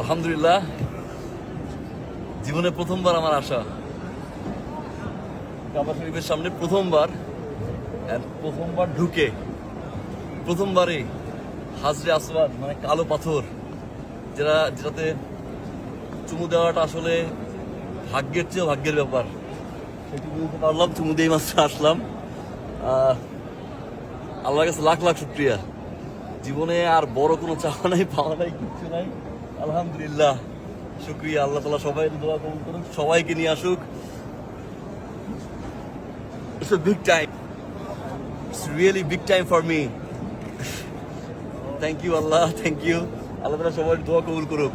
আলহামদুলিল্লাহ। জীবনে প্রথমবার আমার আসা। কাবা শরীফের সামনে প্রথমবার প্রথমবার ঢুকে, প্রথমবারে হাজরে আসওয়াদ মানে কালো পাথর, যেটা, যেটাতে চুমু দেওয়াটা আসলে ভাগ্যের চেয়েও ভাগ্যের ব্যাপার। সেটি বুঝতে পারলাম, চুমু দিয়ে মাত্র আসলাম। আল্লাহর কাছে লাখ লাখ শুক্রিয়া। জীবনে আর বড় কোনো চাওয়া নাই, পাওয়া নাই, কিচ্ছু নাই। আলহামদুলিল্লাহ, শুক্রিয়া, আল্লাহ তালা সবাই দোয়া কবুল করুন সবাইকে নিয়ে আসুক It's a big time. It's really big time for me. Thank you, আল্লাহ থ্যাংক ইউ আল্লাহ তালা সবাই দোয়া কবুল করুক